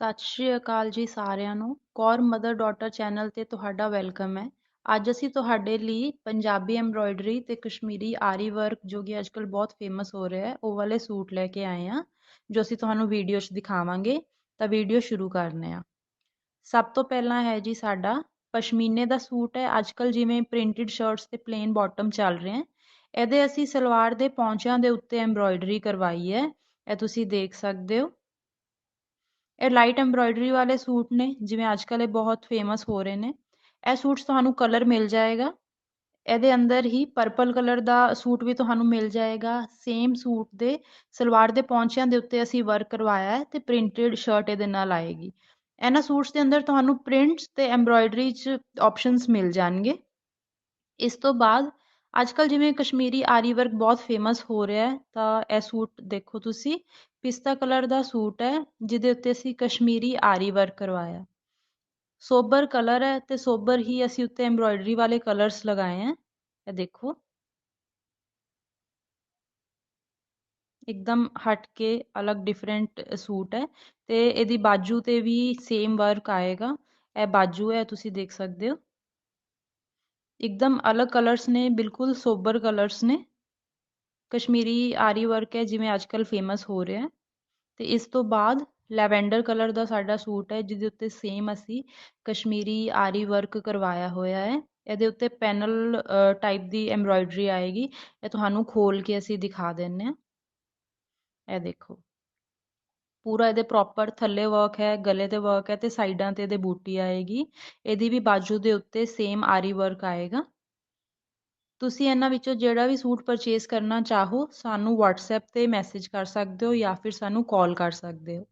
ਸਤਿ ਸ਼੍ਰੀ ਅਕਾਲ ਜੀ ਸਾਰਿਆਂ ਨੂੰ। ਕੌਰ ਮਦਰ ਡਾਟਰ ਚੈਨਲ ਤੇ ਤੁਹਾਡਾ ਵੈਲਕਮ ਹੈ। ਅੱਜ ਅਸੀਂ ਤੁਹਾਡੇ ਲਈ ਪੰਜਾਬੀ ਐਮਬ੍ਰੋਇਡਰੀ ਤੇ ਕਸ਼ਮੀਰੀ ਆਰੀ ਵਰਕ, ਜੋ ਕਿ ਅੱਜਕੱਲ ਬਹੁਤ ਫੇਮਸ ਹੋ ਰਿਹਾ ਹੈ, ਉਹ ਵਾਲੇ ਸੂਟ ਲੈ ਕੇ ਆਏ ਹਾਂ, ਜੋ ਅਸੀਂ ਤੁਹਾਨੂੰ ਵੀਡੀਓ 'ਚ ਦਿਖਾਵਾਂਗੇ। ਤਾਂ ਵੀਡੀਓ ਸ਼ੁਰੂ ਕਰਨੇ ਆ ਸਭ ਤੋਂ ਪਹਿਲਾਂ ਹੈ ਜੀ ਸਾਡਾ ਪਸ਼ਮੀਨੇ ਦਾ ਸੂਟ ਹੈ। ਅੱਜਕੱਲ ਜਿਵੇਂ ਪ੍ਰਿੰਟਡ ਸ਼ਰਟਸ ਤੇ ਪਲੇਨ ਬਾਟਮ ਚੱਲ ਰਹੇ ਹੈ। ਇਹਦੇ ਅਸੀਂ ਸਲਵਾਰ ਦੇ ਪੌਂਚਿਆਂ ਦੇ ਉੱਤੇ ਐਮਬ੍ਰੋਇਡਰੀ ਕਰਵਾਈ ਹੈ। ਇਹ ਤੁਸੀਂ ਦੇਖ ਸਕਦੇ ਹੋ। ਇਹ ਲਾਈਟ ਐਮਬ੍ਰੋਇਡਰੀ ਵਾਲੇ ਸੂਟ ਨੇ, ਜਿਵੇਂ ਅੱਜ ਕੱਲ੍ਹ ਇਹ ਬਹੁਤ ਫੇਮਸ ਹੋ ਰਹੇ ਨੇ। ਇਹ ਸੂਟਸ ਤੁਹਾਨੂੰ ਕਲਰ ਮਿਲ ਜਾਏਗਾ। ਇਹਦੇ ਅੰਦਰ ਹੀ ਪਰਪਲ ਕਲਰ ਦਾ ਸੂਟ ਵੀ ਤੁਹਾਨੂੰ ਮਿਲ ਜਾਏਗਾ। ਸੇਮ ਸੂਟ ਦੇ ਸਲਵਾਰ ਦੇ ਪੌਂਚਿਆਂ ਦੇ ਉੱਤੇ ਅਸੀਂ ਵਰਕ ਕਰਵਾਇਆ ਹੈ ਤੇ ਪ੍ਰਿੰਟਡ ਸ਼ਰਟ ਇਹਦੇ ਨਾਲ ਆਏਗੀ। ਇਹਨਾਂ ਸੂਟਸ ਦੇ ਅੰਦਰ ਤੁਹਾਨੂੰ ਪ੍ਰਿੰਟਸ ਤੇ ਐਮਬ੍ਰੋਇਡਰੀ 'ਚ ਆਪਸ਼ਨਸ ਮਿਲ ਜਾਣਗੇ। ਇਸ ਤੋਂ ਬਾਅਦ ਅੱਜ ਕੱਲ੍ਹ ਜਿਵੇਂ ਕਸ਼ਮੀਰੀ ਆਰੀ ਵਰਕ ਬਹੁਤ ਫੇਮਸ ਹੋ ਰਿਹਾ ਹੈ ਤਾਂ ਇਹ ਸੂਟ ਦੇਖੋ ਤੁਸੀਂ ਪਿਸਤਾ ਕਲਰ ਦਾ ਸੂਟ ਹੈ ਜਿਹਦੇ ਉੱਤੇ ਅਸੀਂ ਕਸ਼ਮੀਰੀ ਆਰੀ ਵਰਕ ਕਰਵਾਇਆ ਸੋਬਰ ਕਲਰ ਹੈ ਤੇ ਸੋਬਰ ਹੀ ਅਸੀਂ ਉੱਤੇ ਐਮਬ੍ਰੋਇਡਰੀ ਵਾਲੇ ਕਲਰਸ ਲਗਾਏ ਹੈ ਇਹ ਦੇਖੋ ਇੱਕਦਮ ਹਟ ਕੇ ਅਲੱਗ ਡਿਫਰੈਂਟ ਸੂਟ ਹੈ ਤੇ ਇਹਦੀ ਬਾਜੂ ਤੇ ਵੀ ਸੇਮ ਵਰਕ ਆਏਗਾ ਇਹ ਬਾਜੂ ਹੈ ਤੁਸੀਂ ਦੇਖ ਸਕਦੇ ਹੋ ਇੱਕਦਮ ਅਲੱਗ ਕਲਰਸ ਨੇ ਬਿਲਕੁਲ ਸੋਬਰ ਕਲਰਸ ਨੇ ਕਸ਼ਮੀਰੀ ਆਰੀ ਵਰਕ ਹੈ ਜਿਵੇਂ ਅੱਜ ਕੱਲ੍ਹ ਫੇਮਸ ਹੋ ਰਿਹਾ ਤੇ ਇਸ ਤੋਂ ਬਾਅਦ ਲੈਵੈਂਡਰ ਕਲਰ ਦਾ ਸਾਡਾ ਸੂਟ ਹੈ ਜਿਹਦੇ ਉੱਤੇ ਸੇਮ ਅਸੀਂ ਕਸ਼ਮੀਰੀ ਆਰੀ ਵਰਕ ਕਰਵਾਇਆ ਹੋਇਆ ਹੈ ਇਹਦੇ ਉੱਤੇ ਪੈਨਲ ਟਾਈਪ ਦੀ ਐਮਬ੍ਰੋਇਡਰੀ ਆਏਗੀ ਇਹ ਤੁਹਾਨੂੰ ਖੋਲ ਕੇ ਅਸੀਂ ਦਿਖਾ ਦਿੰਨੇ ਆ ਇਹ ਦੇਖੋ ਪੂਰਾ ਇਹਦੇ ਪ੍ਰੋਪਰ ਥੱਲੇ ਵਰਕ ਹੈ, ਗਲੇ ਤੇ ਵਰਕ ਹੈ ਤੇ ਸਾਈਡਾਂ ਤੇ ਇਹਦੇ ਬੂਟੀ ਆਏਗੀ। ਇਹਦੀ ਵੀ ਬਾਜੂ ਦੇ ਉੱਤੇ ਸੇਮ ਆਰੀ ਵਰਕ ਆਏਗਾ। ਤੁਸੀਂ ਇਹਨਾਂ ਵਿੱਚੋਂ ਜਿਹੜਾ ਵੀ ਸੂਟ ਪਰਚੇਸ ਕਰਨਾ ਚਾਹੋ, ਸਾਨੂੰ WhatsApp ਤੇ ਮੈਸੇਜ ਕਰ ਸਕਦੇ ਹੋ ਜਾਂ ਫਿਰ ਸਾਨੂੰ ਕਾਲ ਕਰ ਸਕਦੇ ਹੋ।